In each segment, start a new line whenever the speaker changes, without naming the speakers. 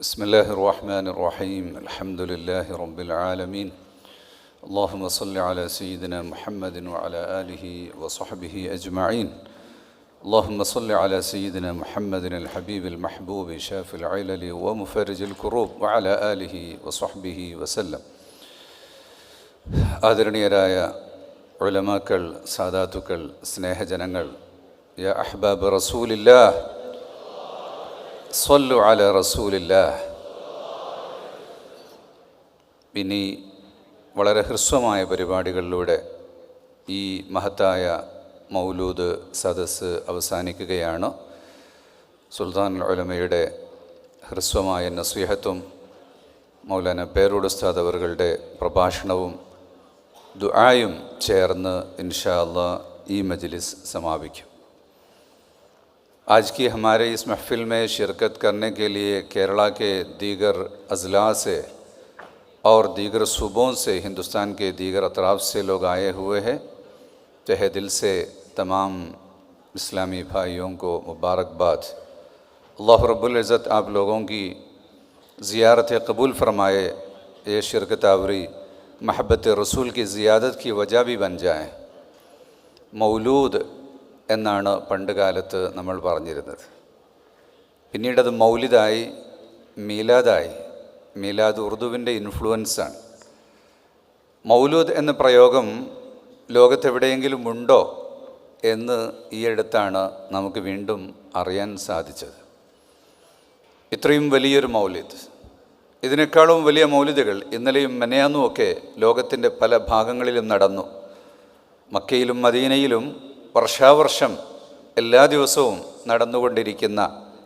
بسم الله الرحمن الرحيم الحمد لله رب العالمين اللهم صل على سيدنا محمد وعلى آله وصحبه أجمعين اللهم صل على سيدنا محمد الحبيب المحبوب شاف العلل ومفرج الكروب وعلى آله وصحبه وسلم ആദരണീയരായ ഉലമാക്കൾ സാദാത്തുക്കൾ സ്നേഹജനങ്ങൾ യാ അഹ്ബാബ് സ്വല്ലു അല റസൂലില്ല ഇനി വളരെ ഹ്രസ്വമായ പരിപാടികളിലൂടെ ഈ മഹത്തായ മൗലൂദ് സദസ്സ് അവസാനിക്കുകയാണ്. സുൽത്താൻ ഉലമയുടെ ഹ്രസ്വമായ നസീഹത്തും മൗലാന പേരൂട് ഉസ്താദ് അവറുകളുടെ പ്രഭാഷണവും ദുആയും ചേർന്ന് ഇൻഷാ അള്ളാ ഈ മജ്ലിസ് समाപിക്കും آج کی ہمارے اس محفل میں شرکت کرنے کے لیے کیرلا کے دیگر اضلاع سے اور دیگر صوبوں سے، ہندوستان کے دیگر اطراف سے لوگ آئے ہوئے ہیں۔ تہ دل سے تمام اسلامی بھائیوں کو مبارکباد۔ اللہ رب العزت آپ لوگوں کی زیارت قبول فرمائے یہ شرکت آوری، محبت رسول کی زیادت کی وجہ بھی بن جائیں۔ مولود എന്നാണ് പണ്ട് കാലത്ത് നമ്മൾ പറഞ്ഞിരുന്നത്. പിന്നീടത് മൗലിദായി മീലാദായി മീലാദ് ഉറുദുവിന്റെ ഇൻഫ്ലുവൻസാണ്. മൗലൂദ് എന്ന പ്രയോഗം ലോകത്തെവിടെയെങ്കിലും ഉണ്ടോ എന്ന് ഈ അടുത്താണ് നമുക്ക് വീണ്ടും അറിയാൻ സാധിച്ചത്. ഇത്രയും വലിയൊരു മൗലിദ്. ഇതിനേക്കാളും വലിയ മൗലിദുകൾ ഇന്നലെയും മെനയാന്നുമൊക്കെ ലോകത്തിന്റെ പല ഭാഗങ്ങളിലും നടന്നു. മക്കയിലും മദീനയിലും വർഷാവർഷം എല്ലാ ദിവസവും നടന്നുകൊണ്ടിരിക്കുന്ന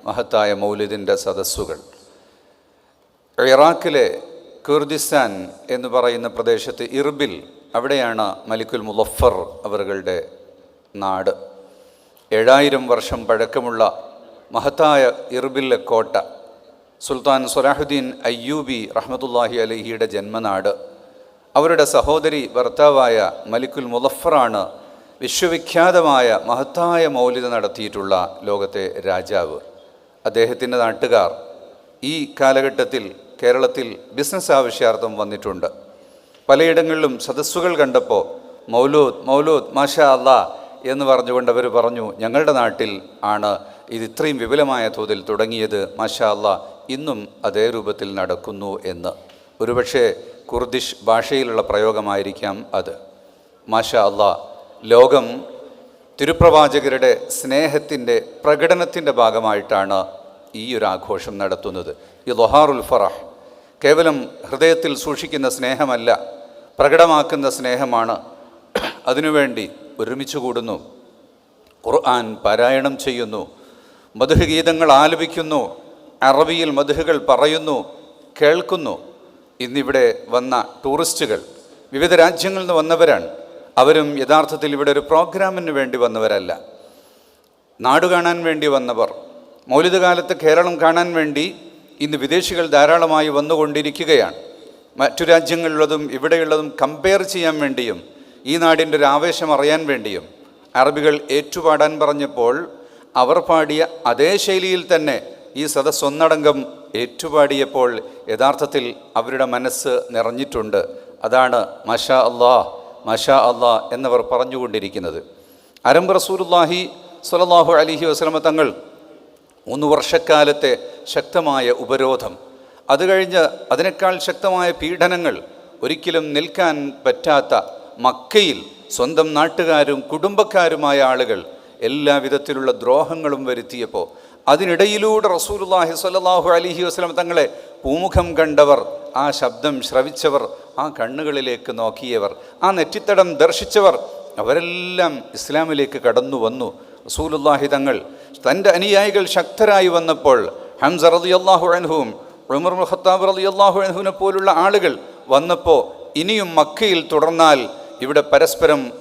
മഹത്തായ മൗലിദിന്റെ സദസ്സുകൾ. ഇറാഖിലെ കുർദിസ്ഥാൻ എന്ന് പറയുന്ന പ്രദേശത്ത് ഇർബിൽ അവിടെയാണ് മലിക്കുൽ മുലഫർ അവരുടെ നാട്. ഏഴായിരം വർഷം പഴക്കമുള്ള മഹത്തായ ഇർബിലെ കോട്ട സുൽത്താൻ സൊലാഹുദ്ദീൻ അയ്യൂബി റഹ്മത്തുല്ലാഹി അലഹിയുടെ ജന്മനാട്. അവരുടെ സഹോദരി ഭർത്താവായ മലിക്കുൽ മുലഫറാണ് വിശ്വവിഖ്യാതമായ മഹത്തായ മൗലിക നടത്തിയിട്ടുള്ള ലോകത്തെ രാജാവ്. അദ്ദേഹത്തിന്റെ നാട്ടുകാർ ഈ കാലഘട്ടത്തിൽ കേരളത്തിൽ ബിസിനസ് ആവശ്യാർത്ഥം വന്നിട്ടുണ്ട്. പലയിടങ്ങളിലും സദസ്സുകൾ കണ്ടപ്പോൾ മൗലൂദ് മൗലൂദ് മാഷ അല്ലാ എന്ന് പറഞ്ഞുകൊണ്ട് അവർ പറഞ്ഞു ഞങ്ങളുടെ നാട്ടിൽ ആണ് ഇത് ഇത്രയും വിപുലമായ തോതിൽ തുടങ്ങിയത് മാഷ അല്ലാ ഇന്നും അതേ രൂപത്തിൽ നടക്കുന്നു എന്ന്. ഒരുപക്ഷെ കുർദിഷ് ഭാഷയിലുള്ള പ്രയോഗമായിരിക്കാം അത്. മാഷ അല്ലാ ലോകം തിരുപ്രവാചകരുടെ സ്നേഹത്തിന്റെ പ്രകടനത്തിന്റെ ഭാഗമായിട്ടാണ് ഈ ഒരു ആഘോഷം നടത്തുന്നത്. ഈ ലൊഹാറുൽ ഫറഹ് കേവലം ഹൃദയത്തിൽ സൂക്ഷിക്കുന്ന സ്നേഹമല്ല പ്രകടമാക്കുന്ന സ്നേഹമാണ്. അതിനുവേണ്ടി ഒരുമിച്ച് കൂടുന്നു. ഖുർആൻ പാരായണം ചെയ്യുന്നു. മധുഹഗീതങ്ങൾ ആലപിക്കുന്നു. അറബിയിൽ മധുഹകൾ പറയുന്നു കേൾക്കുന്നു. ഇന്നിവിടെ വന്ന ടൂറിസ്റ്റുകൾ വിവിധ രാജ്യങ്ങളിൽ നിന്ന് വന്നവരാണ്. അവരും യഥാർത്ഥത്തിൽ ഇവിടെ ഒരു പ്രോഗ്രാമിന് വേണ്ടി വന്നവരല്ല. നാട് കാണാൻ വേണ്ടി വന്നവർ. മൗലിക കാലത്ത് കേരളം കാണാൻ വേണ്ടി ഇന്ന് വിദേശികൾ ധാരാളമായി വന്നുകൊണ്ടിരിക്കുകയാണ്. മറ്റു രാജ്യങ്ങളിലുള്ളതും ഇവിടെയുള്ളതും കമ്പയർ ചെയ്യാൻ വേണ്ടിയും ഈ നാടിന്റെ ഒരു ആവേശം അറിയാൻ വേണ്ടിയും അറബികൾ ഏറ്റുപാടാൻ പറഞ്ഞപ്പോൾ അവർ പാടിയ അതേ ശൈലിയിൽ തന്നെ ഈ സദസ് ഒന്നടങ്കം ഏറ്റുപാടിയപ്പോൾ യഥാർത്ഥത്തിൽ അവരുടെ മനസ്സ് നിറഞ്ഞിട്ടുണ്ട്. അതാണ് മഷ അള്ളാഹ് മഷാ അള്ളാ എന്നവർ പറഞ്ഞുകൊണ്ടിരിക്കുന്നത്. അരമ്പ് റസൂലുല്ലാഹി സലല്ലാഹു അലിഹി വസ്ലമ തങ്ങൾ മൂന്ന് വർഷക്കാലത്തെ ശക്തമായ ഉപരോധം. അത് കഴിഞ്ഞ് അതിനേക്കാൾ ശക്തമായ പീഡനങ്ങൾ ഒരിക്കലും നിൽക്കാൻ പറ്റാത്ത മക്കയിൽ സ്വന്തം നാട്ടുകാരും കുടുംബക്കാരുമായ ആളുകൾ എല്ലാ വിധത്തിലുള്ള ദ്രോഹങ്ങളും വരുത്തിയപ്പോൾ അതിനിടയിലൂടെ റസൂലുല്ലാഹി സ്വല്ലല്ലാഹു അലിഹി വസ്ലം തങ്ങളെ പൂമുഖം കണ്ടവർ ആ ശബ്ദം ശ്രവിച്ചവർ ആ കണ്ണുകളിലേക്ക് നോക്കിയവർ ആ നെറ്റിത്തടം ദർശിച്ചവർ അവരെല്ലാം ഇസ്ലാമിലേക്ക് കടന്നു വന്നു. റസൂലുല്ലാഹി തങ്ങൾ തന്റെ അനുയായികൾ ശക്തരായി വന്നപ്പോൾ ഹംസ റതി അള്ളാഹു ഉമർ മുഹത്താബ് റതി അള്ളാഹു പോലുള്ള ആളുകൾ വന്നപ്പോൾ ഇനിയും മക്കയിൽ തുടർന്നാൽ ഇവിടെ പരസ്പരം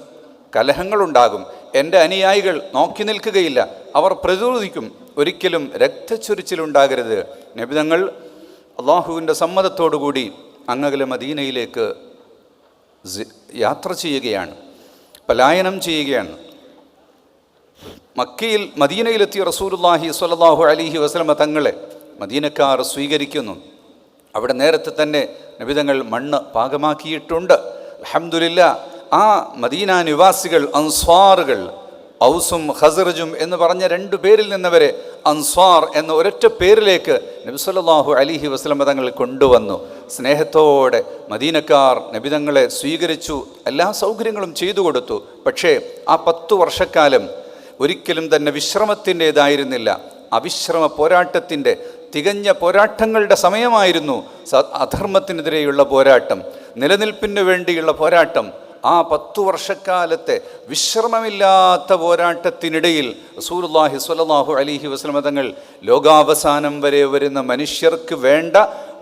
കലഹങ്ങളുണ്ടാകും. എന്റെ അനുയായികൾ നോക്കി നിൽക്കുകയില്ല. അവർ പ്രതിരോധിക്കും. ഒരിക്കലും രക്തച്ചൊരിച്ചിലുണ്ടാകരുത്. നബിതങ്ങൾ അള്ളാഹുവിന്റെ സമ്മതത്തോടുകൂടി അങ്ങകലെ മദീനയിലേക്ക് യാത്ര ചെയ്യുകയാണ് പലായനം ചെയ്യുകയാണ്. മക്കയിൽ മദീനയിലെത്തിയ റസൂലുല്ലാഹി സ്വല്ലല്ലാഹു അലിഹി വസ്ലമ തങ്ങളെ മദീനക്കാർ സ്വീകരിക്കുന്നു. അവിടെ നേരത്തെ തന്നെ നബിതങ്ങൾ മണ്ണ് പാകമാക്കിയിട്ടുണ്ട്. അഹമ്മദില്ല ആ മദീന നിവാസികൾ അൻസ്വാറുകൾ ഔസും ഹസറജും എന്ന് പറഞ്ഞ രണ്ടു പേരിൽ നിന്നവരെ അൻസ്വാർ എന്ന ഒരൊറ്റ പേരിലേക്ക് നബിസ്വല്ലാഹു അലിഹി വസ്ലമ തങ്ങൾ കൊണ്ടുവന്നു. സ്നേഹത്തോടെ മദീനക്കാർ നബിതങ്ങളെ സ്വീകരിച്ചു എല്ലാ സൗകര്യങ്ങളും ചെയ്തു കൊടുത്തു. പക്ഷേ ആ പത്തു വർഷക്കാലം ഒരിക്കലും തന്നെ വിശ്രമത്തിന്റെതായിരുന്നില്ല. അവിശ്രമ പോരാട്ടത്തിന്റെ തികഞ്ഞ പോരാട്ടങ്ങളുടെ സമയമായിരുന്നു അധർമ്മത്തിനെതിരെയുള്ള പോരാട്ടം നിലനിൽപ്പിന് വേണ്ടിയുള്ള പോരാട്ടം. ആ പത്തു വർഷക്കാലത്തെ വിശ്രമമില്ലാത്ത പോരാട്ടത്തിനിടയിൽ സ്വല്ലല്ലാഹു അലൈഹി വസല്ലമ തങ്ങൾ ലോകാവസാനം വരെ വരുന്ന മനുഷ്യർക്ക് വേണ്ട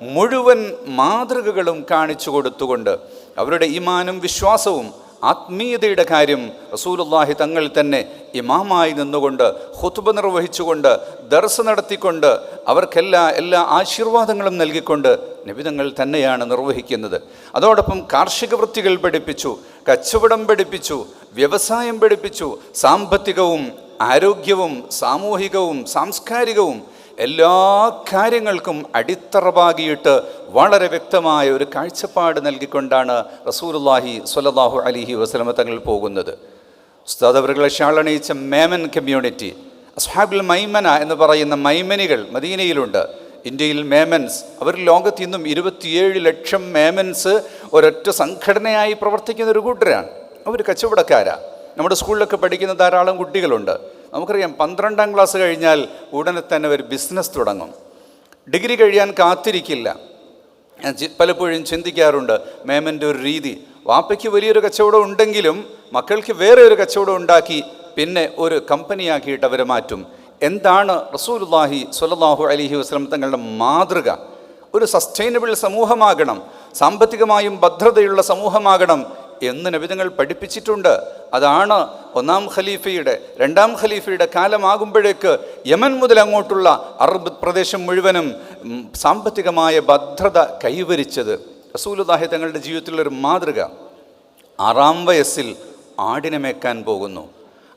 മുഴുവൻ മാതൃകകളും കാണിച്ചു കൊടുത്തുകൊണ്ട് അവരുടെ ഈമാനും വിശ്വാസവും ആത്മീയതയുടെ കാര്യം റസൂലുള്ളാഹി തങ്ങൾ തന്നെ ഇമാമായി നിന്നുകൊണ്ട് ഹുത്തുബ നിർവഹിച്ചുകൊണ്ട് ദർസ് നടത്തിക്കൊണ്ട് അവർക്കെല്ലാ എല്ലാ ആശീർവാദങ്ങളും നൽകിക്കൊണ്ട് നിബിതങ്ങൾ തന്നെയാണ് നിർവഹിക്കുന്നത്. അതോടൊപ്പം കാർഷിക വൃത്തികൾ പഠിപ്പിച്ചു കച്ചവടം പഠിപ്പിച്ചു വ്യവസായം പഠിപ്പിച്ചു സാമ്പത്തികവും ആരോഗ്യവും സാമൂഹികവും സാംസ്കാരികവും എല്ലാ കാര്യങ്ങൾക്കും അടിത്തറപാകിയിട്ട് വളരെ വ്യക്തമായ ഒരു കാഴ്ചപ്പാട് നൽകിക്കൊണ്ടാണ് റസൂലുള്ളാഹി സ്വല്ലല്ലാഹു അലിഹി വസ്ലമ തങ്ങൾ പോകുന്നത്. ഉസ്താദ് അവരുടെ ഷാളണയിച്ച മേമൻ കമ്മ്യൂണിറ്റി അസ്ഹാബുൽ മൈമന എന്ന് പറയുന്ന മൈമനികൾ മദീനയിലുണ്ട്. ഇന്ത്യയിൽ മേമൻസ് അവർ ലോകത്ത് ഇന്നും ഇരുപത്തിയേഴ് ലക്ഷം മേമൻസ് ഒരൊറ്റ സംഘടനയായി പ്രവർത്തിക്കുന്ന ഒരു കൂട്ടരാണ്. അവർ കച്ചവടക്കാരാണ് നമ്മുടെ സ്കൂളിലൊക്കെ പഠിക്കുന്ന ധാരാളം കുട്ടികളുണ്ട്. നമുക്കറിയാം പന്ത്രണ്ടാം ക്ലാസ് കഴിഞ്ഞാൽ ഉടനെ തന്നെ ഒരു ബിസിനസ് തുടങ്ങും. ഡിഗ്രി കഴിയാൻ കാത്തിരിക്കില്ല. ഞാൻ പലപ്പോഴും ചിന്തിക്കാറുണ്ട് മേമന്റെ ഒരു രീതി. വാപ്പയ്ക്ക് വലിയൊരു കച്ചവടം ഉണ്ടെങ്കിലും മക്കൾക്ക് വേറെ ഒരു കച്ചവടം ഉണ്ടാക്കി പിന്നെ ഒരു കമ്പനിയാക്കിയിട്ട് അവരെ മാറ്റും. എന്താണ് റസൂലുള്ളാഹി സ്വല്ലല്ലാഹു അലൈഹി വസ്ലം തങ്ങളുടെ മാതൃക? ഒരു സസ്റ്റൈനബിൾ സമൂഹമാകണം. സാമ്പത്തികമായും ഭദ്രതയുള്ള സമൂഹമാകണം. എന്ന് നബിതങ്ങൾ പഠിപ്പിച്ചിട്ടുണ്ട്. അതാണ് ഒന്നാം ഖലീഫയുടെ രണ്ടാം ഖലീഫയുടെ കാലമാകുമ്പോഴേക്ക് യമൻ മുതൽ അങ്ങോട്ടുള്ള അറബ് പ്രദേശം മുഴുവനും സാമ്പത്തികമായ ഭദ്രത കൈവരിച്ചത്. റസൂലുദാഹി തങ്ങളുടെ ജീവിതത്തിലൊരു മാതൃക. ആറാം വയസ്സിൽ ആടിനെ മേക്കാൻ പോകുന്നു.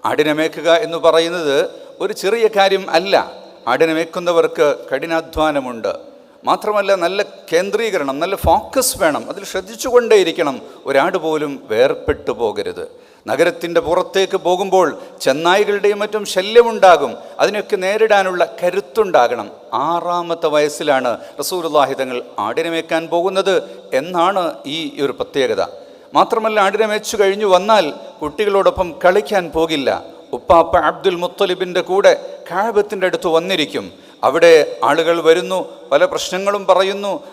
ആടിനെ മേക്കുക എന്ന് പറയുന്നത് ഒരു ചെറിയ കാര്യം അല്ല. ആടിനെ മേക്കുന്നവർക്ക് കഠിനാധ്വാനമുണ്ട്. മാത്രമല്ല നല്ല കേന്ദ്രീകരണം നല്ല ഫോക്കസ് വേണം. അതിൽ ശ്രദ്ധിച്ചുകൊണ്ടേയിരിക്കണം. ഒരാട് പോലും വേർപെട്ടു പോകരുത്. നഗരത്തിന്റെ പുറത്തേക്ക് പോകുമ്പോൾ ചെന്നായികളുടെയും മറ്റും ശല്യമുണ്ടാകും. അതിനൊക്കെ നേരിടാനുള്ള കരുത്തുണ്ടാകണം. ആറാമത്തെ വയസ്സിലാണ് റസൂലുള്ളാഹി തങ്ങൾ ആടിനെ മേക്കാൻ പോകുന്നത് എന്നാണ് ഈ ഒരു പ്രത്യേകത. മാത്രമല്ല ആടിനെ മേച്ചു കഴിഞ്ഞു വന്നാൽ കുട്ടികളോടൊപ്പം കളിക്കാൻ പോകില്ല. ഉപ്പാപ്പ അബ്ദുൽ മുത്തലിബിന്റെ കൂടെ കാഴബത്തിന്റെ അടുത്ത് വന്നിരിക്കും. അവിടെ ആളുകൾ വരുന്നു പല പ്രശ്നങ്ങളും പറയുന്നു.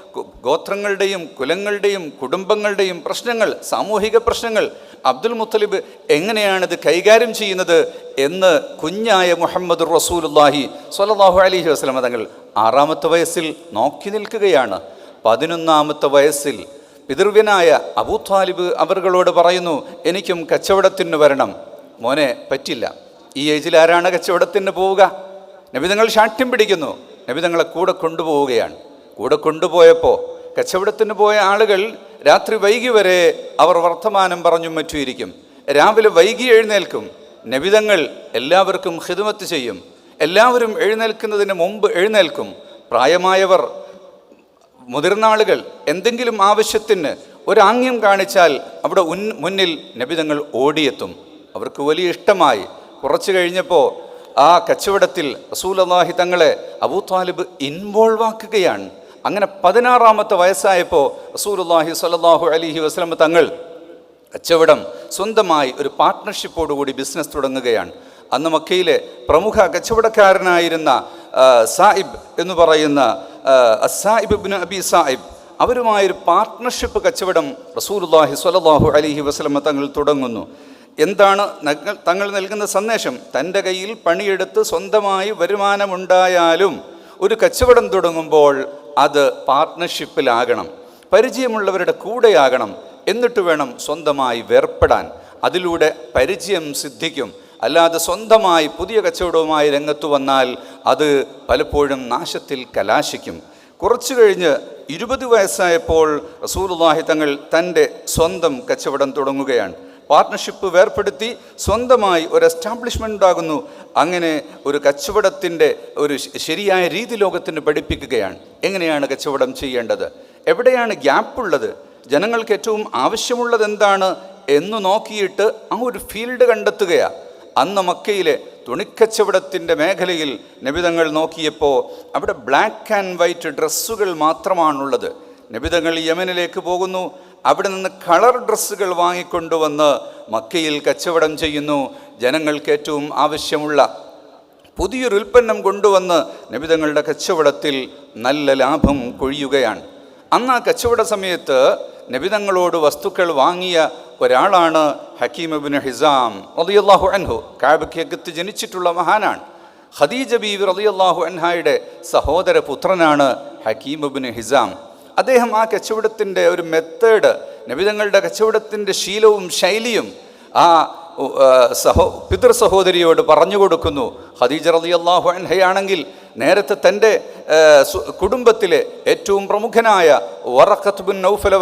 ഗോത്രങ്ങളുടെയും കുലങ്ങളുടെയും കുടുംബങ്ങളുടെയും പ്രശ്നങ്ങൾ സാമൂഹിക പ്രശ്നങ്ങൾ. അബ്ദുൽ മുത്തലിബ് എങ്ങനെയാണിത് കൈകാര്യം ചെയ്യുന്നത് എന്ന് കുഞ്ഞായ മുഹമ്മദ് റസൂലുല്ലാഹി സ്വല്ലല്ലാഹു അലഹി വസ്ലമ തങ്ങൾ ആറാമത്തെ വയസ്സിൽ നോക്കി നിൽക്കുകയാണ്. പതിനൊന്നാമത്തെ വയസ്സിൽ പിതൃവ്യനായ അബൂ താലിബ് അവറുകളോട് പറയുന്നു എനിക്കും കച്ചവടത്തിന് വരണം. മോനെ പറ്റില്ല. ഈ ഏജിൽ ആരാണ് കച്ചവടത്തിന് പോവുക? നബിതങ്ങൾ ശാഠ്യം പിടിക്കുന്നു. നബിതങ്ങളെ കൂടെ കൊണ്ടുപോവുകയാണ്. കൂടെ കൊണ്ടുപോയപ്പോൾ കച്ചവടത്തിന് പോയ ആളുകൾ രാത്രി വൈകി വരെ അവർ വർത്തമാനം പറഞ്ഞും മറ്റും ഇരിക്കും. രാവിലെ വൈകി എഴുന്നേൽക്കും. നബിതങ്ങൾ എല്ലാവർക്കും ഹിദമത്ത് ചെയ്യും. എല്ലാവരും എഴുന്നേൽക്കുന്നതിന് മുമ്പ് എഴുന്നേൽക്കും. പ്രായമായവർ മുതിർന്ന ആളുകൾ എന്തെങ്കിലും ആവശ്യത്തിന് ഒരാംഗ്യം കാണിച്ചാൽ അവിടെ മുന്നിൽ നബിതങ്ങൾ ഓടിയെത്തും. അവർക്ക് വലിയ ഇഷ്ടമായി. കുറച്ച് കഴിഞ്ഞപ്പോൾ ആ കച്ചവടത്തിൽ റസൂലല്ലാഹി തങ്ങളെ അബൂ താലിബ് ഇൻവോൾവ് ആക്കുകയാണ്. അങ്ങനെ പതിനാറാമത്തെ വയസ്സായപ്പോൾ റസൂലുള്ളാഹി സ്വല്ലല്ലാഹു അലിഹി വസല്ലം തങ്ങൾ കച്ചവടം സ്വന്തമായി ഒരു പാർട്ട്ണർഷിപ്പോടുകൂടി ബിസിനസ് തുടങ്ങുകയാണ്. അന്ന് മക്കയിലെ പ്രമുഖ കച്ചവടക്കാരനായിരുന്ന സായിബ് എന്ന് പറയുന്ന ആ, അസായിബ് ഇബ്നു അബി സായിബ് അവരുമായൊരു പാർട്ട്ണർഷിപ്പ് കച്ചവടം റസൂലുള്ളാഹി സ്വല്ലല്ലാഹു അലിഹി വസ്ലമ തങ്ങൾ തുടങ്ങുന്നു. എന്താണ് തങ്ങൾ നൽകുന്ന സന്ദേശം? തന്റെ കയ്യിൽ പണിയെടുത്ത് സ്വന്തമായി വരുമാനമുണ്ടായാലും ഒരു കച്ചവടം തുടങ്ങുമ്പോൾ അത് പാർട്ട്ണർഷിപ്പിലാകണം. പരിചയമുള്ളവരുടെ കൂടെയാകണം. എന്നിട്ട് വേണം സ്വന്തമായി വേർപ്പെടാൻ. അതിലൂടെ പരിചയം സിദ്ധിക്കും. അല്ലാതെ സ്വന്തമായി പുതിയ കച്ചവടവുമായി രംഗത്തു വന്നാൽ അത് പലപ്പോഴും നാശത്തിൽ കലാശിക്കും. കുറച്ചു കഴിഞ്ഞ് ഇരുപത് വയസ്സായപ്പോൾ റസൂലുള്ളാഹി തങ്ങൾ തന്റെ സ്വന്തം കച്ചവടം തുടങ്ങുകയാണ്. പാർട്ട്ണർഷിപ്പ് വേർപ്പെടുത്തി സ്വന്തമായി ഒരു എസ്റ്റാബ്ലിഷ്മെന്റ് ഉണ്ടാകുന്നു. അങ്ങനെ ഒരു കച്ചവടത്തിന്റെ ഒരു ശരിയായ രീതി ലോകത്തിന് പഠിപ്പിക്കുകയാണ്. എങ്ങനെയാണ് കച്ചവടം ചെയ്യേണ്ടത്? എവിടെയാണ് ഗ്യാപ്പുള്ളത് ജനങ്ങൾക്ക് ഏറ്റവും ആവശ്യമുള്ളത് എന്താണ് എന്ന് നോക്കിയിട്ട് ആ ഒരു ഫീൽഡ് കണ്ടെത്തുകയാണ് അന്ന് മക്കയിലെ തുണിക്കച്ചവടത്തിന്റെ മേഖലയിൽ നിബിതങ്ങൾ നോക്കിയപ്പോൾ അവിടെ ബ്ലാക്ക് ആൻഡ് വൈറ്റ് ഡ്രസ്സുകൾ മാത്രമാണുള്ളത്. നിബിതങ്ങൾ യമനിലേക്ക് പോകുന്നു. അവിടെ നിന്ന് കളർ ഡ്രസ്സുകൾ വാങ്ങിക്കൊണ്ടുവന്ന് മക്കയിൽ കച്ചവടം ചെയ്യുന്നു. ജനങ്ങൾക്ക് ഏറ്റവും ആവശ്യമുള്ള പുതിയൊരു ഉൽപ്പന്നം കൊണ്ടുവന്ന് നബിതങ്ങളുടെ കച്ചവടത്തിൽ നല്ല ലാഭം കൊഴിയുകയാണ്. അന്ന് ആ കച്ചവട സമയത്ത് നബിതങ്ങളോട് വസ്തുക്കൾ വാങ്ങിയ ഒരാളാണ് ഹക്കീം അബിൻ ഹിസാം റളിയല്ലാഹു അൻഹു. കാബക്കിയകത്ത് ജനിച്ചിട്ടുള്ള മഹാനാണ്. ഖദീജ ബീവി റളിയല്ലാഹു അൻഹായുടെ സഹോദര പുത്രനാണ് ഹക്കീം അബിൻ ഹിസാം. അദ്ദേഹം ആ കച്ചവടത്തിന്റെ ഒരു മെത്തേഡ് നബിതങ്ങളുടെ കച്ചവടത്തിന്റെ ശീലവും ശൈലിയും ആ സഹോ പിതൃ സഹോദരിയോട് പറഞ്ഞു കൊടുക്കുന്നു. ഖദീജ റളിയല്ലാഹു അൻഹയാണെങ്കിൽ നേരത്തെ തന്റെ കുടുംബത്തിലെ ഏറ്റവും പ്രമുഖനായ വറക്കത്ത് ബിൻ നൗഫൽ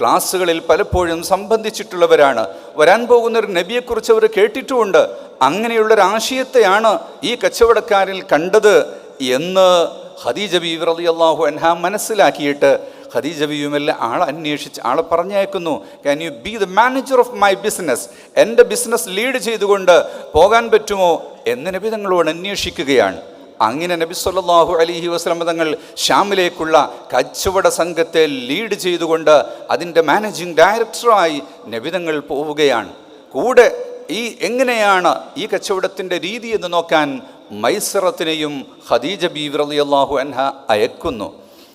ക്ലാസ്സുകളിൽ പലപ്പോഴും സംബന്ധിച്ചിട്ടുള്ളവരാണ്. വരാൻ പോകുന്ന ഒരു നബിയെക്കുറിച്ച് അവർ കേട്ടിട്ടുമുണ്ട്. അങ്ങനെയുള്ളൊരാശയത്തെയാണ് ഈ കച്ചവടക്കാരിൽ കണ്ടത് എന്ന് ഖദീജ അലി അള്ളാഹു അൻഹ മനസ്സിലാക്കിയിട്ട് ഖദീജ ബിയുമെല്ലാം ആളെ അന്വേഷിച്ച് ആളെ പറഞ്ഞയക്കുന്നു. Can you be the manager of my business എന്റെ ബിസിനസ് ലീഡ് ചെയ്തുകൊണ്ട് പോകാൻ പറ്റുമോ? എന്ന് നബി തങ്ങളോട് അന്വേഷിക്കുകയാണ്. അങ്ങനെ നബി സല്ലാഹു അലിഹി വസല്ലം തങ്ങൾ ഷ്യാമിലേക്കുള്ള കച്ചവട സംഘത്തെ ലീഡ് ചെയ്തുകൊണ്ട് അതിന്റെ മാനേജിംഗ് ഡയറക്ടറായി നബി തങ്ങൾ പോവുകയാണ്. കൂടെ ഈ എങ്ങനെയാണ് ഈ കച്ചവടത്തിന്റെ രീതി എന്ന് നോക്കാൻ മൈസറത്തിനെയും ഖദീജ ബീവ്രലി അള്ളാഹു അൻഹ അയക്കുന്നു.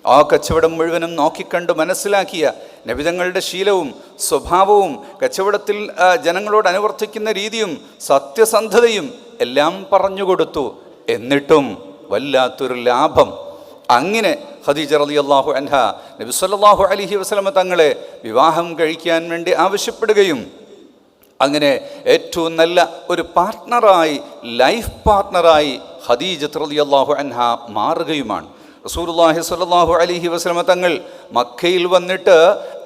ആ കച്ചവടം മുഴുവനും നോക്കിക്കണ്ട് മനസ്സിലാക്കിയ നബിതങ്ങളുടെ ശീലവും സ്വഭാവവും കച്ചവടത്തിൽ ജനങ്ങളോട് അനുവർത്തിക്കുന്ന രീതിയും സത്യസന്ധതയും എല്ലാം പറഞ്ഞുകൊടുത്തു എന്നിട്ടും വല്ലാത്തൊരു ലാഭം. അങ്ങനെ ഖദീജ അള്ളാഹു അൻഹ നബി സല്ലല്ലാഹു അലൈഹി വസ്ലമ തങ്ങളെ വിവാഹം കഴിക്കാൻ വേണ്ടി ആവശ്യപ്പെടുകയും അങ്ങനെ ഏറ്റവും നല്ല ഒരു പാർട്ട്ണറായി ലൈഫ് പാർട്ട്ണറായി ഖദീജത്ത് റളിയല്ലാഹു അൻഹ മാറുകയുമാണ്. റസൂലുള്ളാഹി സ്വല്ലല്ലാഹു അലിഹി വസ്ലമ തങ്ങൾ മക്കയിൽ വന്നിട്ട്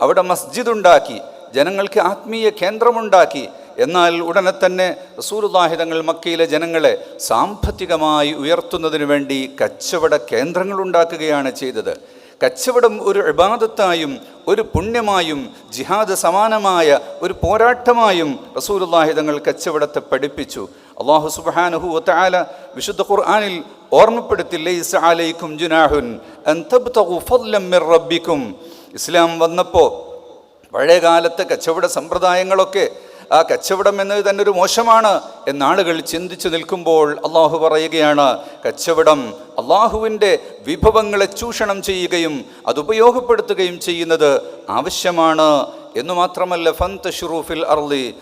അവിടെ മസ്ജിദ് ഉണ്ടാക്കി ജനങ്ങൾക്ക് ആത്മീയ കേന്ദ്രമുണ്ടാക്കി. എന്നാൽ ഉടനെ തന്നെ റസൂലുള്ളാഹി തങ്ങൾ മക്കയിലെ ജനങ്ങളെ സാമ്പത്തികമായി ഉയർത്തുന്നതിന് വേണ്ടി കച്ചവട കേന്ദ്രങ്ങൾ ഉണ്ടാക്കുകയാണ് ചെയ്തത്. കച്ചവടം ഒരു ഇബാദത്തായും ഒരു പുണ്യമായും ജിഹാദ് സമാനമായ ഒരു പോരാട്ടമായും റസൂലുള്ളാഹി തങ്ങൾ കച്ചവടത്തെ പഠിപ്പിച്ചു. അള്ളാഹു സുബാനഹു വതആല വിശുദ്ധ ഖുർആാനിൽ ഓർമ്മപ്പെടുത്തി ലൈസ ജുനാഹുൻ അൻ തബ്തഗു മിർ റബ്ബിക്കും. ഇസ്ലാം വന്നപ്പോൾ പഴയകാലത്തെ കച്ചവട സമ്പ്രദായങ്ങളൊക്കെ ആ കച്ചവടം എന്നത് തന്നെ ഒരു മോശമാണ് എന്നാളുകൾ ചിന്തിച്ചു നിൽക്കുമ്പോൾ അള്ളാഹു പറയുകയാണ് കച്ചവടം അള്ളാഹുവിന്റെ വിഭവങ്ങളെ ചൂഷണം ചെയ്യുകയും അത് ഉപയോഗപ്പെടുത്തുകയും ചെയ്യുന്നത് ആവശ്യമാണ് എന്ന് മാത്രമല്ല ഫന്ത ഷുറൂഫിൽ അർലി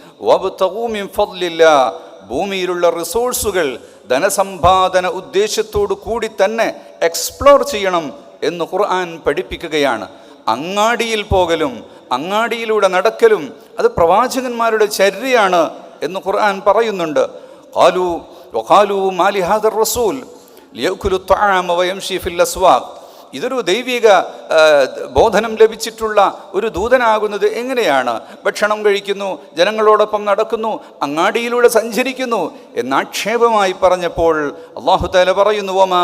ഫദ്ലില്ല. ഭൂമിയിലുള്ള റിസോഴ്സുകൾ ധനസമ്പാദന ഉദ്ദേശത്തോടു കൂടി തന്നെ എക്സ്പ്ലോർ ചെയ്യണം എന്ന് ഖുർആൻ പഠിപ്പിക്കുകയാണ്. അങ്ങാടിയിൽ പോകലും അങ്ങാടിയിലൂടെ നടക്കലും അത് പ്രവാചകന്മാരുടെ ചര്യയാണ് എന്ന് ഖുർആൻ പറയുന്നുണ്ട്. കാലു വഖാലു മാലി ഹാദർ റസൂൽ ലിയഖുലു തആമ വയംഷി ഫിൽ അസ്വാഖ്. ഇതൊരു ദൈവിക ബോധനം ലഭിച്ചിട്ടുള്ള ഒരു ദൂതനാകുന്നത് എങ്ങനെയാണ്? ഭക്ഷണം കഴിക്കുന്നു ജനങ്ങളോടൊപ്പം നടക്കുന്നു അങ്ങാടിയിലൂടെ സഞ്ചരിക്കുന്നു എന്നാക്ഷേപമായി പറഞ്ഞപ്പോൾ അള്ളാഹു താല പറയുന്നു ഒമ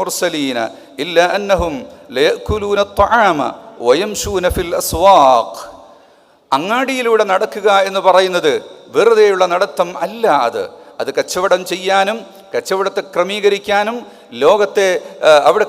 മുർസലീന ഇല്ല അന്നഹും വയംഷൂനഫിൽ അസ്വാഖ്. അങ്ങാടിയിലൂടെ നടക്കുക എന്ന് പറയുന്നത് വെറുതെയുള്ള നടത്തം അല്ല അത്. അത് കച്ചവടം ചെയ്യാനും കച്ചവടത്തെ ക്രമീകരിക്കാനും ലോകത്തെ അവിടെ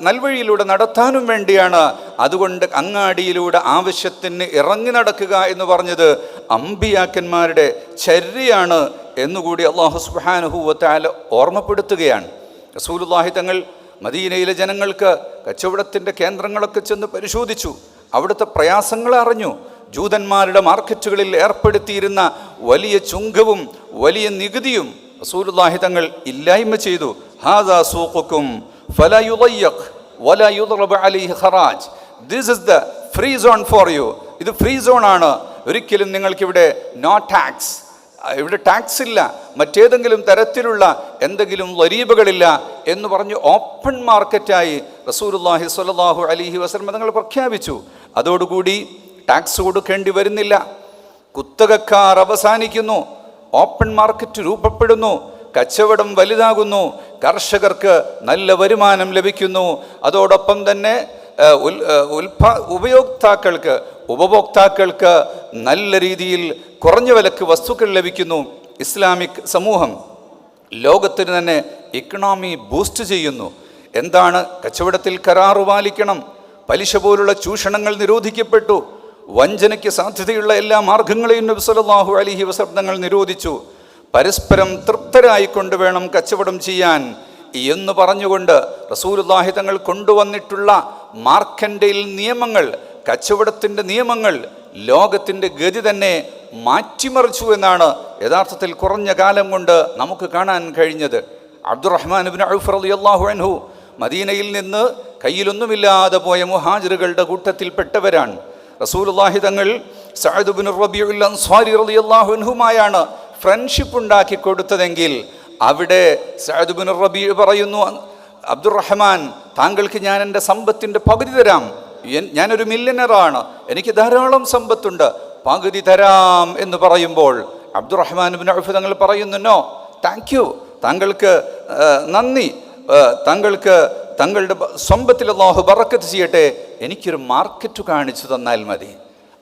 നൽവഴിയിലൂടെ നടത്താനും വേണ്ടിയാണ്. അതുകൊണ്ട് അങ്ങാടിയിലൂടെ ആവശ്യത്തിന് ഇറങ്ങി നടക്കുക എന്ന് പറഞ്ഞത് അമ്പിയാക്കന്മാരുടെ ചര്യയാണ് എന്നുകൂടി അള്ളാഹു സുബാനുഹൂവത്താൽ ഓർമ്മപ്പെടുത്തുകയാണ്. റസൂലുല്ലാഹി തങ്ങൾ മദീനയിലെ ജനങ്ങൾക്ക് കച്ചവടത്തിന്റെ കേന്ദ്രങ്ങളൊക്കെ ചെന്ന് പരിശോധിച്ചു. അവിടുത്തെ പ്രയാസങ്ങൾ അറിഞ്ഞു. ജൂതന്മാരുടെ മാർക്കറ്റുകളിൽ ഏർപ്പെടുത്തിയിരുന്ന വലിയ ചുങ്കവും വലിയ നികുതിയും റസൂലുള്ളാഹി തങ്ങൾ ഇല്ലായ്മ ചെയ്തു. ഹാദാ സൂഖുക്കും ഫലാ യുളയ്യഖ് വലാ യുദ്റബ് അലൈഹി ഖറാജ്. This is the free zone for you ഇത് ഫ്രീ സോൺ ആണ്. ഒരിക്കലും നിങ്ങൾക്കിവിടെ നോ ടാക്സ് ഇവിടെ ടാക്സ് ഇല്ല മറ്റേതെങ്കിലും തരത്തിലുള്ള എന്തെങ്കിലും വരീബുകളില്ല എന്ന് പറഞ്ഞ് ഓപ്പൺ മാർക്കറ്റായി റസൂലുള്ളാഹി സ്വല്ലല്ലാഹു അലിഹി വസ്ലം തങ്ങൾ പ്രഖ്യാപിച്ചു. അതോടുകൂടി ടാക്സ് കൊടുക്കേണ്ടി വരുന്നില്ല. കുത്തകക്കാർ അവസാനിക്കുന്നു ഓപ്പൺ മാർക്കറ്റ് രൂപപ്പെടുന്നു കച്ചവടം വലുതാകുന്നു കർഷകർക്ക് നല്ല വരുമാനം ലഭിക്കുന്നു. അതോടൊപ്പം തന്നെ ഏഹ്, ഉൽ- ഏഹ്, ഉപയോക്താക്കൾക്ക് ഉപഭോക്താക്കൾക്ക് നല്ല രീതിയിൽ കുറഞ്ഞ വിലക്ക് വസ്തുക്കൾ ലഭിക്കുന്നു. ഇസ്ലാമിക് സമൂഹം ലോകത്തിന് തന്നെ ഇക്കണോമി ബൂസ്റ്റ് ചെയ്യുന്നു. എന്താണ് കച്ചവടത്തിൽ കരാറ് പാലിക്കണം? പലിശ പോലുള്ള ചൂഷണങ്ങൾ നിരോധിക്കപ്പെട്ടു. വഞ്ചനയ്ക്ക് സാധ്യതയുള്ള എല്ലാ മാർഗങ്ങളെയും നബി അലൈഹി വസല്ലം നിരോധിച്ചു. പരസ്പരം തൃപ്തരായിക്കൊണ്ട് വേണം കച്ചവടം ചെയ്യാൻ. എന്ന് പറഞ്ഞുകൊണ്ട് റസൂലുള്ളാഹി തങ്ങൾ കൊണ്ടുവന്നിട്ടുള്ള മാർക്കൻഡയിൽ നിയമങ്ങൾ കച്ചവടത്തിന്റെ നിയമങ്ങൾ ലോകത്തിന്റെ ഗതി തന്നെ മാറ്റിമറിച്ചു എന്നാണ് യഥാർത്ഥത്തിൽ കുറഞ്ഞ കാലം കൊണ്ട് നമുക്ക് കാണാൻ കഴിഞ്ഞത്. അബ്ദുറഹ്മാൻ ബിൻ അഴുഫ് അലി അള്ളാഹു അൻഹു മദീനയിൽ നിന്ന് കയ്യിലൊന്നുമില്ലാതെ പോയ മുഹാജിറുകളുടെ കൂട്ടത്തിൽപ്പെട്ടവരാണ്. റസൂലുള്ളാഹി തങ്ങൾ സഅദ് ബിൻ റബീഉൽ അൻസ്വാരി റളിയല്ലാഹു അൻഹുമായാണ് ഫ്രണ്ട്ഷിപ്പ് ഉണ്ടാക്കി കൊടുത്തതെങ്കിൽ അവിടെ സഅദ് ബിൻ റബീഉ പറയുന്നു അബ്ദുറഹ്മാൻ താങ്കൾക്ക് ഞാൻ എന്റെ സമ്പത്തിന്റെ പകുതി തരാം. ഞാനൊരു മില്യനറാണ്. എനിക്ക് ധാരാളം സമ്പത്തുണ്ട്. പകുതി തരാം എന്ന് പറയുമ്പോൾ Abdulrahman bin of Thangal പറയുന്നുനോ thank you താങ്കൾക്ക് നന്ദി. താങ്കൾക്ക് തങ്ങളുടെ സമ്പത്തിൽ അള്ളാഹു ബറക്കത്ത് ചെയ്യട്ടെ. എനിക്കൊരു മാർക്കറ്റ് കാണിച്ചു തന്നാൽ മതി.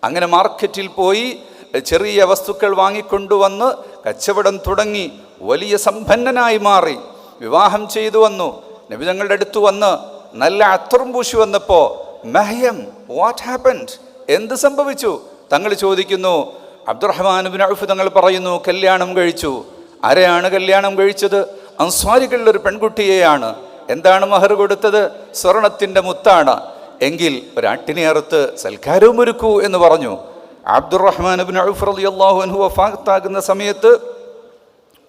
അങ്ങനെ മാർക്കറ്റിൽ പോയി ചെറിയ വസ്തുക്കൾ വാങ്ങിക്കൊണ്ടുവന്ന് കച്ചവടം തുടങ്ങി വലിയ സമ്പന്നനായി മാറി. വിവാഹം ചെയ്തു വന്നു. നബി തങ്ങളുടെ അടുത്ത് വന്ന് നല്ല അത്തറും പൂശി വന്നപ്പോൾ മഹ്യം വാട്ട് ഹാപ്പൻഡ് എന്ത് സംഭവിച്ചു? തങ്ങൾ ചോദിക്കുന്നു അബ്ദുറഹ്മാൻ ബിൻ ഔഫ് തങ്ങൾ പറയുന്നു കല്യാണം കഴിച്ചു. ആരെയാണ് കല്യാണം കഴിച്ചത്? അൻസ്വാരികളിൽ ഒരു പെൺകുട്ടിയെയാണ്. എന്താണ് മഹർ കൊടുത്തത്? സ്വർണത്തിന്റെ മുത്താണ്. എങ്കിൽ ഒരാട്ടിനെ അറുത്ത് സൽക്കാരവും ഒരുക്കൂ എന്ന് പറഞ്ഞു. അബ്ദുറഹ്മാൻ ബിൻ ഔഫ് അള്ളാഹു അൻഹു വഫാത്താകുന്ന സമയത്ത്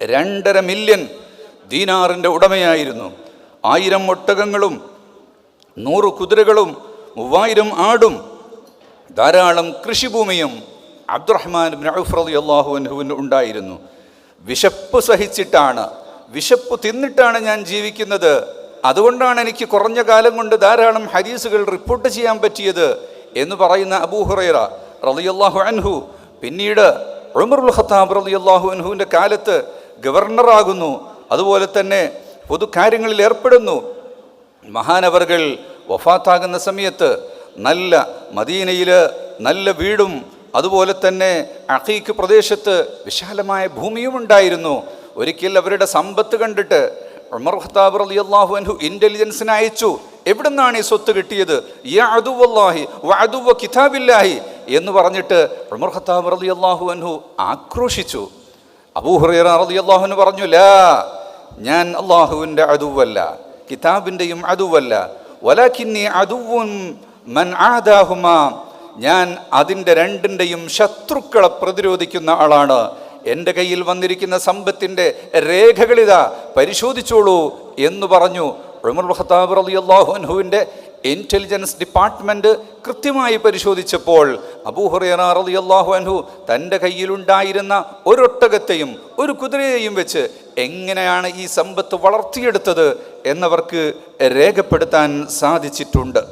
രണ്ടര മില്യൺ ദീനാറിന്റെ ഉടമയായിരുന്നു. ആയിരം ഒട്ടകങ്ങളും നൂറ് കുതിരകളും മൂവായിരം ആടും ധാരാളം കൃഷിഭൂമിയും അബ്ദുറഹ്മാൻ ബിൻ ഔഫ് റളിയല്ലാഹു അൻഹുവിന് ഉണ്ടായിരുന്നു. വിശപ്പ് സഹിച്ചിട്ടാണ് വിശപ്പ് തിന്നിട്ടാണ് ഞാൻ ജീവിക്കുന്നത്. അതുകൊണ്ടാണ് എനിക്ക് കുറഞ്ഞ കാലം കൊണ്ട് ധാരാളം ഹരീസുകൾ റിപ്പോർട്ട് ചെയ്യാൻ പറ്റിയത് എന്ന് പറയുന്ന അബൂഹുറൈറ റളിയല്ലാഹു അൻഹു പിന്നീട് ഉമറുൽ ഖത്താബ് റളിയല്ലാഹു അൻഹുവിന്റെ കാലത്ത് ഗവർണറാകുന്നു അതുപോലെ തന്നെ പൊതു കാര്യങ്ങളിൽ ഏർപ്പെടുന്നു. മഹാനവറുകൾ വഫാത്താകുന്ന സമയത്ത് നല്ല മദീനയിൽ നല്ല വീടും അതുപോലെ തന്നെ അഖീക്ക് പ്രദേശത്ത് വിശാലമായ ഭൂമിയും ഉണ്ടായിരുന്നു. ഒരിക്കൽ അവരുടെ സമ്പത്ത് കണ്ടിട്ട് ഉമർ ഖത്താബ് അള്ളാഹു അൻഹു ഇന്റലിജൻസിന് അയച്ചു. എവിടെ നിന്നാണ് ഈ സ്വത്ത് കിട്ടിയത്? യാ അദുവല്ലാഹി വഅദുവ കിതാബില്ലാഹി എന്ന് പറഞ്ഞിട്ട് ഉമർ ഖത്താബ് അള്ളാഹു അൻഹു ആക്രോശിച്ചു. അബൂഹുറൈറ അലി അള്ളാഹുന് പറഞ്ഞു ലാ ഞാൻ അള്ളാഹുവിന്റെ അതുവല്ല കിതാബിന്റെയും അതുവല്ല വലാക്കിന്നി അതുവും മൻ ആദാഹുമ. ഞാൻ അതിന്റെ രണ്ടിന്റെയും ശത്രുക്കളെ പ്രതിരോധിക്കുന്ന ആളാണ്. എന്റെ കയ്യിൽ വന്നിരിക്കുന്ന സമ്പത്തിന്റെ രേഖകളിതാ. പരിശോധിച്ചോളൂ എന്ന് പറഞ്ഞു. ഉമർ ഖത്താബ് റളിയല്ലാഹു അൻഹുവിന്റെ ഇന്റലിജൻസ് ഡിപ്പാർട്ട്മെന്റ് കൃത്യമായി പരിശോധിച്ചപ്പോൾ അബൂഹുറൈറ അള്ളാഹു അൻഹു തന്റെ കയ്യിലുണ്ടായിരുന്ന ഒരൊട്ടകത്തെയും ഒരു കുതിരയെയും വെച്ച് എങ്ങനെയാണ് ഈ സമ്പത്ത് വളർത്തിയെടുത്തത് എന്നവർക്ക് രേഖപ്പെടുത്താൻ സാധിച്ചിട്ടുണ്ട്.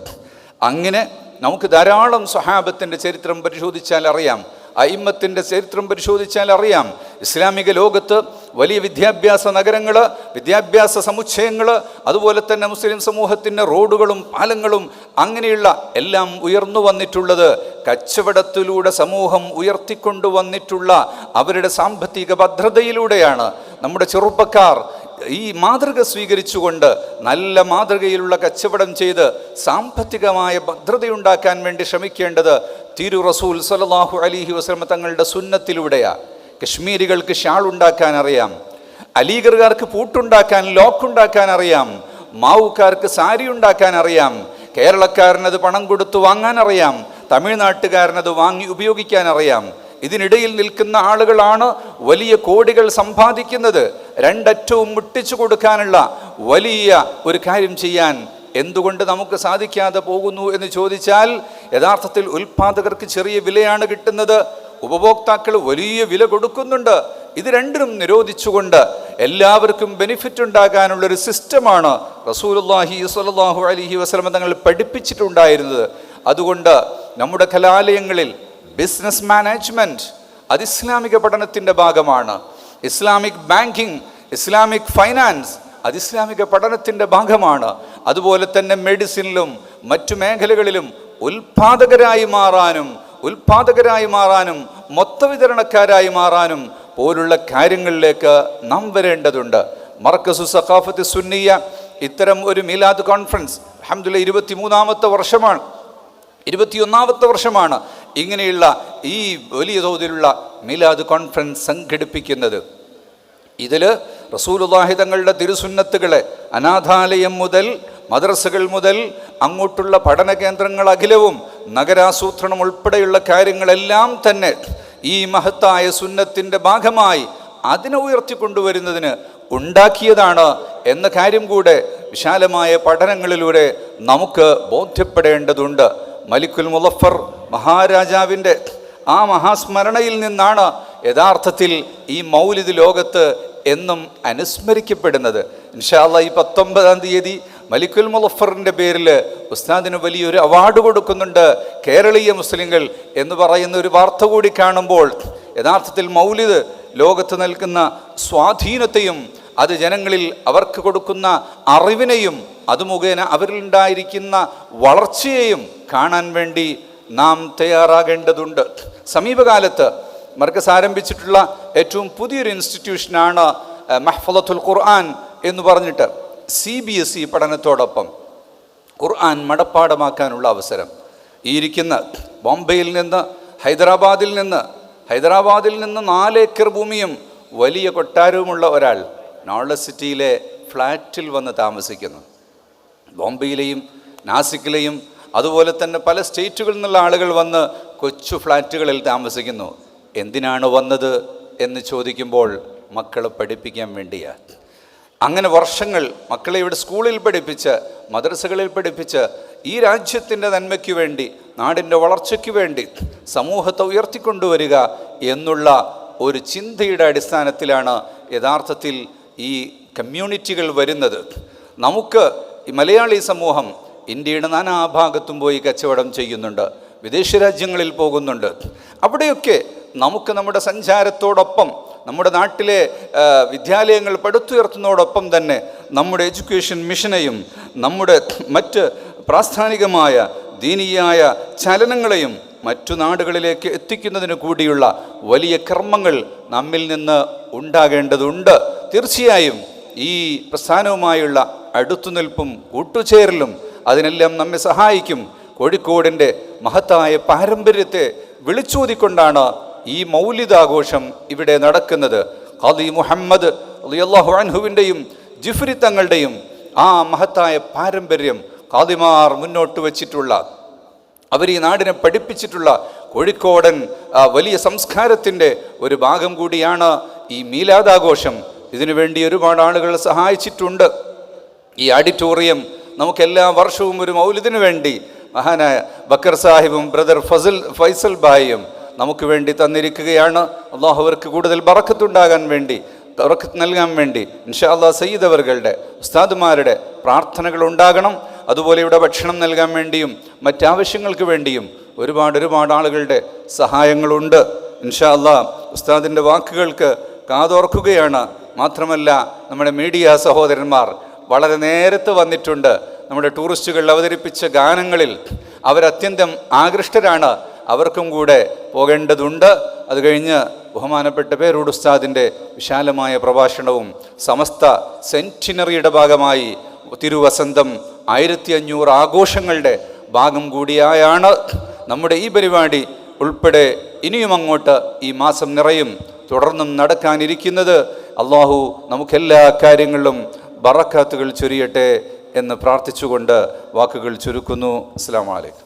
അങ്ങനെ നമുക്ക് ധാരാളം സ്വഹാബത്തിന്റെ ചരിത്രം പരിശോധിച്ചാൽ അറിയാം. അയിമത്തിന്റെ ചരിത്രം പരിശോധിച്ചാൽ അറിയാം. ഇസ്ലാമിക ലോകത്ത് വലിയ വിദ്യാഭ്യാസ നഗരങ്ങൾ വിദ്യാഭ്യാസ സമുച്ചയങ്ങൾ അതുപോലെ തന്നെ മുസ്ലിം സമൂഹത്തിന്റെ റോഡുകളും പാലങ്ങളും അങ്ങനെയുള്ള എല്ലാം ഉയർന്നു വന്നിട്ടുള്ളത്. കച്ചവടത്തിലൂടെ സമൂഹം ഉയർത്തിക്കൊണ്ടു വന്നിട്ടുള്ള അവരുടെ സാമ്പത്തിക ഭദ്രതയിലൂടെയാണ്. നമ്മുടെ ചെറുപ്പക്കാർ ഈ മാതൃക സ്വീകരിച്ചുകൊണ്ട് നല്ല മാതൃകയിലുള്ള കച്ചവടം ചെയ്ത് സാമ്പത്തികമായ ഭദ്രതയുണ്ടാക്കാൻ വേണ്ടി ശ്രമിക്കേണ്ടത് തിരു റസൂൽ സലാഹു അലിഹി വസ്ലമ തങ്ങളുടെ സുന്നത്തിലൂടെയാണ് കശ്മീരികൾക്ക് ഷാൾ ഉണ്ടാക്കാൻ അറിയാം അലീഗർകാർക്ക് പൂട്ടുണ്ടാക്കാൻ ലോക്കുണ്ടാക്കാൻ അറിയാം മാവുക്കാർക്ക് സാരി ഉണ്ടാക്കാൻ അറിയാം കേരളക്കാരനത് പണം കൊടുത്തു വാങ്ങാൻ അറിയാം തമിഴ്നാട്ടുകാരനത് വാങ്ങി ഉപയോഗിക്കാൻ അറിയാം ഇതിനിടയിൽ നിൽക്കുന്ന ആളുകളാണ് വലിയ കോടികൾ സമ്പാദിക്കുന്നത്. രണ്ടറ്റവും മുട്ടിച്ചു കൊടുക്കാനുള്ള വലിയ ഒരു കാര്യം ചെയ്യാൻ എന്തുകൊണ്ട് നമുക്ക് സാധിക്കാതെ പോകുന്നു എന്ന് ചോദിച്ചാൽ യഥാർത്ഥത്തിൽ ഉൽപാദകർക്ക് ചെറിയ വിലയാണ് കിട്ടുന്നത്. ഉപഭോക്താക്കൾ വലിയ വില കൊടുക്കുന്നുണ്ട്. ഇത് രണ്ടിനും നിരോധിച്ചുകൊണ്ട് എല്ലാവർക്കും ബെനിഫിറ്റ് ഉണ്ടാകാനുള്ള ഒരു സിസ്റ്റമാണ് റസൂലുള്ളാഹി സ്വല്ലല്ലാഹു അലൈഹി വസല്ലം തങ്ങൾ പഠിപ്പിച്ചിട്ടുണ്ടായിരുന്നത്. അതുകൊണ്ട് നമ്മുടെ കലാലയങ്ങളിൽ ബിസിനസ് മാനേജ്മെന്റ് അത് ഇസ്ലാമിക പഠനത്തിന്റെ ഭാഗമാണ്. ഇസ്ലാമിക് ബാങ്കിങ് ഇസ്ലാമിക് ഫൈനാൻസ് അത് ഇസ്ലാമിക പഠനത്തിന്റെ ഭാഗമാണ്. അതുപോലെ തന്നെ മെഡിസിനിലും മറ്റു മേഖലകളിലും ഉൽപാദകരായി മാറാനും ഉൽപാദകരായി മാറാനും മൊത്തവിതരണക്കാരായി മാറാനും പോലുള്ള കാര്യങ്ങളിലേക്ക് നാം വരേണ്ടതുണ്ട്. മർക്കസു സഖാഫത്ത് സുന്നിയ ഇത്തരം ഒരു മീലാദ് കോൺഫറൻസ് അഹമ്മദില്ല ഇരുപത്തി മൂന്നാമത്തെ വർഷമാണ്. ഇരുപത്തിയൊന്നാമത്തെ വർഷമാണ് ഇങ്ങനെയുള്ള ഈ വലിയ തോതിലുള്ള മിലാദ് കോൺഫറൻസ് സംഘടിപ്പിക്കുന്നത്. ഇതിൽ റസൂലുള്ളാഹി തങ്ങളുടെ തിരുസുന്നത്തുകളെ അനാഥാലയം മുതൽ മദ്രസകൾ മുതൽ അങ്ങോട്ടുള്ള പഠന കേന്ദ്രങ്ങൾ അഖിലവും നഗരാസൂത്രണം ഉൾപ്പെടെയുള്ള കാര്യങ്ങളെല്ലാം തന്നെ ഈ മഹത്തായ സുന്നത്തിന്റെ ഭാഗമായി അതിനെ ഉയർത്തിക്കൊണ്ടുവരുന്നതിന് ഉണ്ടാക്കിയതാണ് എന്ന കാര്യം കൂടെ വിശാലമായ പഠനങ്ങളിലൂടെ നമുക്ക് ബോധ്യപ്പെടേണ്ടതുണ്ട്. മലിക്കുൽ മുലഫർ മഹാരാജാവിന്റെ ആ മഹാസ്മരണയിൽ നിന്നാണ് യഥാർത്ഥത്തിൽ ഈ മൗലിദ് ലോകത്ത് എന്നും അനുസ്മരിക്കപ്പെടുന്നത്. ഇൻഷാല്ല ഈ പത്തൊമ്പതാം തീയതി മലിക്കുൽ മുലഫറിന്റെ പേരിൽ ഉസ്താദിന് വലിയൊരു അവാർഡ് കൊടുക്കുന്നുണ്ട് കേരളീയ മുസ്ലിങ്ങൾ എന്ന് പറയുന്ന ഒരു വാർത്ത കൂടി കാണുമ്പോൾ യഥാർത്ഥത്തിൽ മൗലിദ് ലോകത്ത് നൽകുന്ന സ്വാധീനത്തെയും അത് ജനങ്ങളിൽ അവർക്ക് കൊടുക്കുന്ന അറിവിനെയും അത് മുഖേന അവരിലുണ്ടായിരിക്കുന്ന വളർച്ചയെയും കാണാൻ വേണ്ടി നാം തയ്യാറാകേണ്ടതുണ്ട്. സമീപകാലത്ത് മർക്കസ് ആരംഭിച്ചിട്ടുള്ള ഏറ്റവും പുതിയൊരു ഇൻസ്റ്റിറ്റ്യൂഷനാണ് മഹ്ഫലത്തുൽ ഖുർആൻ എന്ന് പറഞ്ഞിട്ട് സി ബി എസ് ഇ പഠനത്തോടൊപ്പം ഖുർആൻ മടപ്പാടമാക്കാനുള്ള അവസരം. ഈ ഇരിക്കുന്ന ബോംബെയിൽ നിന്ന് ഹൈദരാബാദിൽ നിന്ന് ഹൈദരാബാദിൽ നിന്ന് നാല് ഏക്കർ ഭൂമിയും വലിയ കൊട്ടാരവുമുള്ള ഒരാൾ നോളജ് സിറ്റിയിലെ ഫ്ലാറ്റിൽ വന്ന് താമസിക്കുന്നു. ബോംബെയിലെയും നാസിക്കിലെയും അതുപോലെ തന്നെ പല സ്റ്റേറ്റുകളിൽ നിന്നുള്ള ആളുകൾ വന്ന് കൊച്ചു ഫ്ലാറ്റുകളിൽ താമസിക്കുന്നു. എന്തിനാണ് വന്നത് എന്ന് ചോദിക്കുമ്പോൾ മക്കളെ പഠിപ്പിക്കാൻ വേണ്ടിയാണ് അങ്ങനെ വർഷങ്ങൾ മക്കളെ ഇവിടെ സ്കൂളിൽ പഠിപ്പിച്ച് മദ്രസകളിൽ പഠിപ്പിച്ച് ഈ രാജ്യത്തിന്റെ നന്മയ്ക്ക് വേണ്ടി നാടിന്റെ വളർച്ചയ്ക്ക് വേണ്ടി സമൂഹത്തെ ഉയർത്തിക്കൊണ്ടുവരിക എന്നുള്ള ഒരു ചിന്തയുടെ അടിസ്ഥാനത്തിലാണ് യഥാർത്ഥത്തിൽ ഈ കമ്മ്യൂണിറ്റികൾ വരുന്നത്. നമുക്ക് ഈ മലയാളി സമൂഹം ഇന്ത്യയുടെ നാനാഭാഗത്തും പോയി കച്ചവടം ചെയ്യുന്നുണ്ട് വിദേശ രാജ്യങ്ങളിൽ പോകുന്നുണ്ട്. അവിടെയൊക്കെ നമുക്ക് നമ്മുടെ സഞ്ചാരത്തോടൊപ്പം നമ്മുടെ നാട്ടിലെ വിദ്യാലയങ്ങൾ പടുത്തുയർത്തുന്നതോടൊപ്പം തന്നെ നമ്മുടെ എഡ്യൂക്കേഷൻ മിഷനെയും നമ്മുടെ മറ്റ് പ്രാസ്ഥാനികമായ ദീനീയായ ചലനങ്ങളെയും മറ്റു നാടുകളിലേക്ക് എത്തിക്കുന്നതിന് കൂടിയുള്ള വലിയ കർമ്മങ്ങൾ നമ്മിൽ നിന്ന് ഉണ്ടാകേണ്ടതുണ്ട്. തീർച്ചയായും ഈ പ്രസ്ഥാനവുമായുള്ള അടുത്തുനിൽപ്പും കൂട്ടുചേരലും അതിനെല്ലാം നമ്മെ സഹായിക്കും. കോഴിക്കോടിന്റെ മഹത്തായ പാരമ്പര്യത്തെ വിളിച്ചോതിക്കൊണ്ടാണ് ഈ മൗലിദാഘോഷം ഇവിടെ നടക്കുന്നത്. ഖാദി മുഹമ്മദ് അൻഹുവിന്റെയും ജിഫ്രി തങ്ങളുടെയും ആ മഹത്തായ പാരമ്പര്യം ഖാദിമാർ മുന്നോട്ട് വച്ചിട്ടുള്ള അവർ ഈ നാടിനെ പഠിപ്പിച്ചിട്ടുള്ള കോഴിക്കോടൻ വലിയ സംസ്കാരത്തിന്റെ ഒരു ഭാഗം കൂടിയാണ് ഈ മീലാദാഘോഷം. ഇതിനുവേണ്ടി ഒരുപാട് ആളുകൾ സഹായിച്ചിട്ടുണ്ട്. ഈ ആഡിറ്റോറിയം നമുക്ക് എല്ലാ വർഷവും ഒരു മൗലിദിന് വേണ്ടി മഹാനായ ബക്കർ സാഹിബും ബ്രദർ ഫസൽ ഫൈസൽ ബായിയും നമുക്ക് വേണ്ടി തന്നിരിക്കുകയാണ്. അള്ളാഹു അവർക്ക് കൂടുതൽ ബറക്കത്തുണ്ടാകാൻ വേണ്ടി തുറക്കത്ത് നൽകാൻ വേണ്ടി ഇൻഷാ അള്ളാ സയ്യിദ് അവറുകളുടെ ഉസ്താദുമാരുടെ പ്രാർത്ഥനകൾ ഉണ്ടാകണം. അതുപോലെ ഇവിടെ ഭക്ഷണം നൽകാൻ വേണ്ടിയും മറ്റാവശ്യങ്ങൾക്ക് വേണ്ടിയും ഒരുപാട് ഒരുപാട് ആളുകളുടെ സഹായങ്ങളുണ്ട്. ഇൻഷാ അള്ളാ ഉസ്താദിന്റെ വാക്കുകൾക്ക് കാതോർക്കുകയാണ്. മാത്രമല്ല നമ്മുടെ മീഡിയ സഹോദരന്മാർ വളരെ നേരത്തെ വന്നിട്ടുണ്ട്. നമ്മുടെ ടൂറിസ്റ്റുകൾ അവതരിപ്പിച്ച ഗാനങ്ങളിൽ അവരത്യന്തം ആകൃഷ്ടരാണ്. അവർക്കും കൂടെ പോകേണ്ടതുണ്ട്. അത് കഴിഞ്ഞ് ബഹുമാനപ്പെട്ട പേരൂട് ഉസ്താദിന്റെ വിശാലമായ പ്രഭാഷണവും സമസ്ത സെന്റിനറിയുടെ ഭാഗമായി തിരുവസന്തം ആയിരത്തി അഞ്ഞൂറ് ആഘോഷങ്ങളുടെ ഭാഗം കൂടിയായാണ് നമ്മുടെ ഈ പരിപാടി ഉൾപ്പെടെ ഇനിയും അങ്ങോട്ട് ഈ മാസം നിറയും. തുടർന്നും നടക്കാനിരിക്കുന്നത് അള്ളാഹു നമുക്കെല്ലാ കാര്യങ്ങളിലും ബറക്കാത്തുകൾ ചൊരിയട്ടെ എന്ന് പ്രാർത്ഥിച്ചുകൊണ്ട് വാക്കുകൾ ചുരുക്കുന്നു. അസ്സാം വലൈക്കും